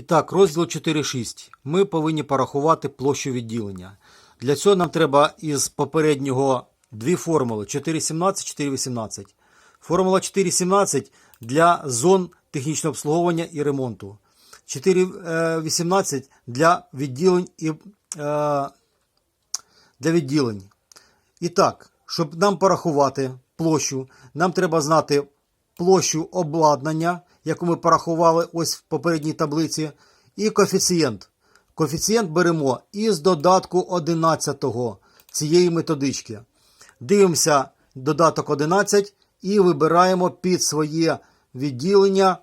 І так, розділ 4.6. Ми повинні порахувати площу відділення. Для цього нам треба із попереднього дві формули 4.17, 4.18. Формула 4.17 для зон технічного обслуговування і ремонту. 4.18 для відділень і е, для відділень. І так, щоб нам порахувати площу, нам треба знати площу обладнання, яку ми порахували ось в попередній таблиці, і коефіцієнт. Коефіцієнт беремо із додатку 11 цієї методички. Дивимося додаток 11 і вибираємо під своє відділення.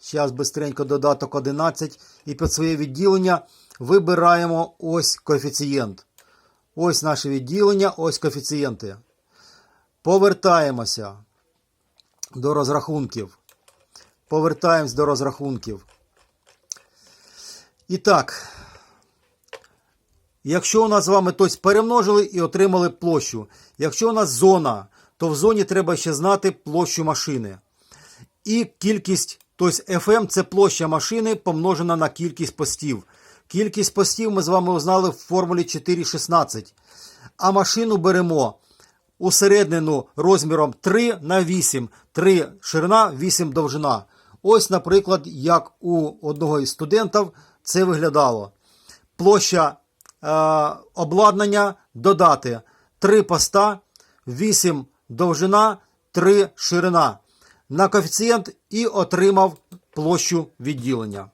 Зараз бистренько додаток 11 і під своє відділення вибираємо ось коефіцієнт. Ось наше відділення, ось коефіцієнти. Повертаємося до розрахунків. Повертаємось до розрахунків. І так, якщо у нас з вами тобто, перемножили і отримали площу. Якщо у нас зона, то в зоні треба ще знати площу машини. І кількість, тобто FM це площа машини помножена на кількість постів. Кількість постів ми з вами узнали в формулі 4,16. А машину беремо усереднену розміром 3 на 8. 3 ширина, 8 довжина. Ось, наприклад, як у одного із студентів це виглядало. Площа е, обладнання додати 3 поста, 8 довжина, 3 ширина. На коефіцієнт і отримав площу відділення.